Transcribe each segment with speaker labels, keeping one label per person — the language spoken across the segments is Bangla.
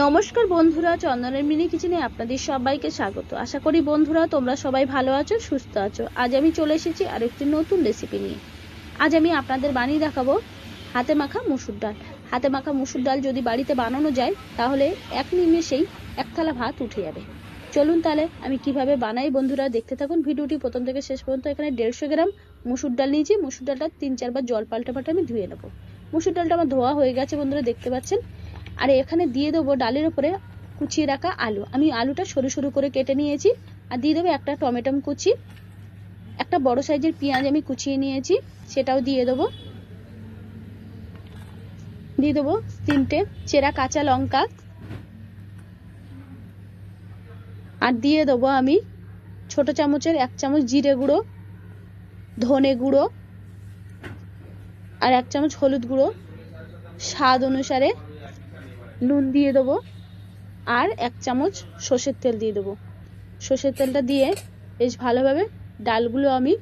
Speaker 1: নমস্কার বন্ধুরা, চন্দনের মিনি কিচেনে আপনাদের সবাইকে স্বাগত। আশা করি বন্ধুরা তোমরা সবাই ভালো আছো, সুস্থ আছো। আজ আমি চলে এসেছি আরেকটি নতুন রেসিপি নিয়ে। আজ আমি আপনাদের বানিয়ে দেখাবো হাতে মাখা মুসুর ডাল। হাতে মাখা মুসুর ডাল যদি বাড়িতে বানানো যায়, তাহলে এক নিমেষেই এক থালা ভাত উঠে যাবে। চলুন তাহলে আমি কীভাবে বানাই বন্ধুরা, দেখতে থাকুন। ভিডিওটি প্রথম থেকে শেষ পর্যন্ত এখানে দেড়শো গ্রাম মুসুর ডাল নিয়েছি। মুসুর ডালটা তিন চারবার জল পাল্টে পাল্টে আমি ধুয়ে নেব। মুসুর ডালটা আমার ধোয়া হয়ে গেছে বন্ধুরা, দেখতে পাচ্ছেন? আর এখানে দিয়ে দেবো ডালের উপরে কুচিয়ে রাখা আলু। আমি আলুটা সরু সরু করে কেটে নিয়েছি আর দিয়ে দেবো একটা টমেটো কুচি, একটা বড় সাইজের পেঁয়াজ আমি কুচিয়ে নিয়েছি, সেটাও দিয়ে দেবো। দিয়ে দেবো তিনটে চেরা কাঁচা লঙ্কা। আর দিয়ে দেবো আমি ছোট চামচের এক চামচ জিরে গুঁড়ো, ধনে গুঁড়ো আর এক চামচ হলুদ গুঁড়ো। স্বাদ অনুসারে নুন দিয়ে দেবো আর এক চামচ সর্ষের তেল দিয়ে দেবো। সর্ষের তেলটা দিয়ে বেশ ভালোভাবে ডালগুলো আমি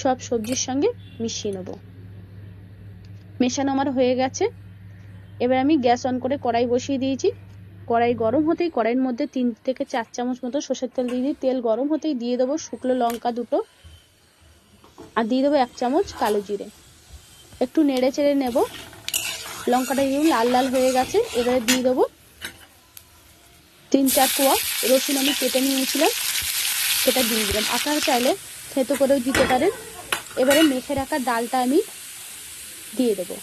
Speaker 1: সব সবজির সঙ্গে মিশিয়ে নেব। মেশানো আমার হয়ে গেছে। এবার আমি গ্যাস অন করে কড়াই বসিয়ে দিয়েছি। কড়াই গরম হতেই কড়াইয়ের মধ্যে তিন থেকে চার চামচ মতো সর্ষের তেল দিয়ে দিই। তেল গরম হতেই দিয়ে দেবো শুকনো লঙ্কা দুটো। আর দিয়ে দেবো এক চামচ কালো জিরে। একটু নেড়ে চেড়ে নেব। লঙ্কাটা একটু লাল লাল হয়ে গেছে। এবারে দিয়ে দেবো তিন চার কোয়া রসুন আমি কেটে নিয়েছিলাম, সেটা দিয়ে দিলাম। আপনারা চাইলে থেতো করেও দিতে পারেন। এবারে মেখে রাখা ডালটা আমি দিয়ে দেবো।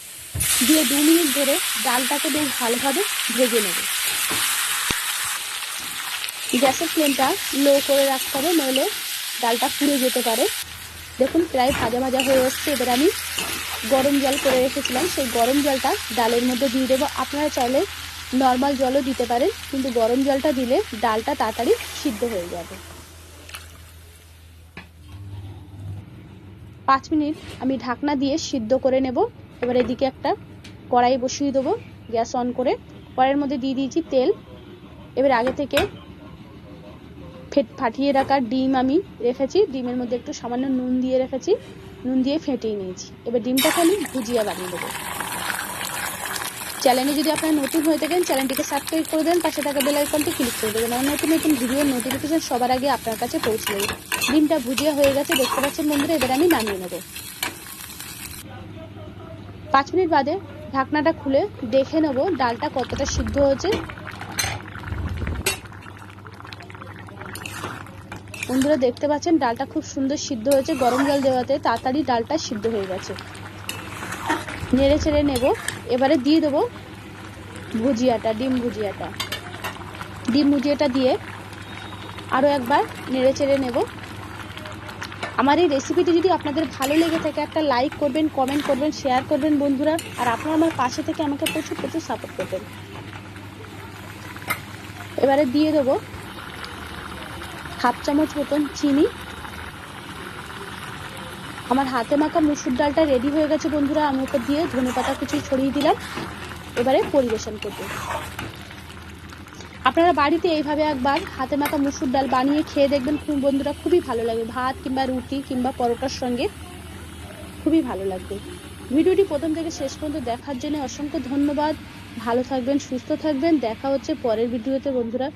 Speaker 1: দিয়ে দু মিনিট ধরে ডালটাকে বেশ ভালোভাবে ভেজে নেব। গ্যাসের ফ্লেমটা লো করে রাখতে হবে, নইলে ডালটা পুড়ে যেতে পারে। দেখুন, প্রায় ভাজা ভাজা হয়ে এসছে। এবার আমি গরম জল করে রেখেছিলাম। সেই গরম জলটা ডালের মধ্যে দিয়ে দেবো। আপনারা চাইলে নর্মাল জলও দিতে পারেন, কিন্তু গরম জলটা দিলে ডালটা তাড়াতাড়ি সিদ্ধ হয়ে যাবে। পাঁচ মিনিট আমি ঢাকনা দিয়ে সিদ্ধ করে নেব। এবার এদিকে একটা কড়াই বসিয়ে দেবো, গ্যাস অন করে। কড়াইয়ের মধ্যে দিয়ে দিয়েছি তেল। এবার আগে থেকে ফাটিয়ে রাখা ডিম আমি রেখেছি। ডিমের মধ্যে একটু সামান্য নুন দিয়ে রেখেছি। নুন দিয়ে ফেটিয়ে নিয়েছি। এবার ডিমটাকে আমি ভুজিয়া বানিয়ে দেবো। চ্যানেলে যদি আপনারা নতুন হয়ে থাকেন চ্যানেলটিকে সাবস্ক্রাইব করে দেন, পাশে থাকা বেল আইকনটি ক্লিক করে দেবেন। আর নতুন নতুন ভিডিওর নোটিফিকেশন সবার আগে আপনার কাছে পৌঁছে দেবে ডিমটা ভুজিয়া হয়ে গেছে, দেখতে পাচ্ছেন বন্ধুরা, এবার আমি নামিয়ে নেব। পাঁচ মিনিট বাদে ঢাকনাটা খুলে দেখে নেব ডালটা কতটা সিদ্ধ হয়েছে। বন্ধুরা দেখতে পাচ্ছেন, ডালটা খুব সুন্দর সিদ্ধ হয়েছে। গরম জল দেওয়াতে তাড়াতাড়ি ডালটা সিদ্ধ হয়ে গেছে। নেড়ে ছেড়ে নেব। এবারে দিয়ে দেবো ভুজিয়াটা, ডিম ভুজিয়াটা। ডিম ভুজিয়াটা দিয়ে আরও একবার নেড়ে চেড়ে নেব। আমার এই রেসিপিটি যদি আপনাদের ভালো লেগে থাকে, একটা লাইক করবেন কমেন্ট করবেন শেয়ার করবেন বন্ধুরা। আর আপনারা আমার পাশে থেকে আমাকে প্রচুর প্রচুর সাপোর্ট করবেন। এবারে দিয়ে দেবো হাফ চামচ মতন চিনি। আমার হাতে মাখা মুসুর ডালটা রেডি হয়ে গেছে বন্ধুরা, আমি ওকে দিয়ে ধনে পাতা কিছু ছড়িয়ে দিলাম। এবারে পরিবেশন করব। আপনারা বাড়িতে এইভাবে একবার হাতে মাখা মুসুর ডাল বানিয়ে খেয়ে দেখবেন, খুব বন্ধুরা খুবই ভালো লাগবে ভাত কিংবা রুটি কিংবা পরোটার সঙ্গে খুবই ভালো লাগবে। ভিডিওটি প্রথম থেকে শেষ পর্যন্ত দেখার জন্য অসংখ্য ধন্যবাদ। ভালো থাকবেন, সুস্থ থাকবেন। দেখা হচ্ছে পরের ভিডিওতে বন্ধুরা।